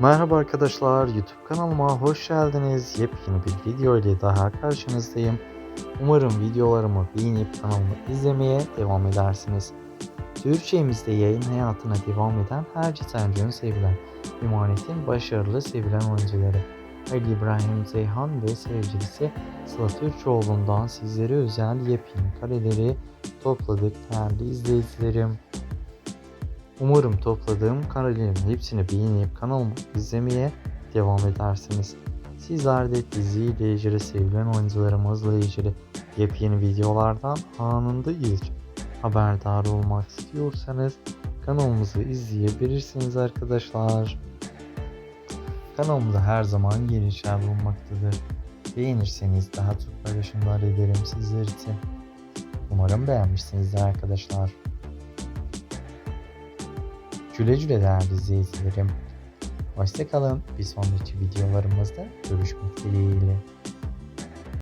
Merhaba arkadaşlar, YouTube kanalıma hoş geldiniz. Yepyeni bir video ile daha karşınızdayım. Umarım videolarımı beğenip kanalımı izlemeye devam edersiniz. Türkçemizde yayın hayatına devam eden her Cetenco'nun sevilen, emanetin başarılı sevilen oyuncuları Ali İbrahim Zeyhan ve sevgilisi Sıla Türkoğlu'ndan sizlere özel yepyeni kareleri topladık değerli izleyicilerim. Umarım topladığım karelerin hepsini beğenip kanalımı izlemeye devam edersiniz. Sizler de diziyle ilgili sevilen oyuncularımızla ilgili yepyeni videolardan anında ilk haberdar olmak istiyorsanız kanalımızı izleyebilirsiniz arkadaşlar. Kanalımda her zaman yeni işler bulunmaktadır. Beğenirseniz daha çok paylaşımlar ederim sizler için. Umarım beğenmişsinizdir arkadaşlar. Güle güle değerli izleyicilerim. Hoşçakalın. Bir sonraki videolarımızda görüşmek dileğiyle.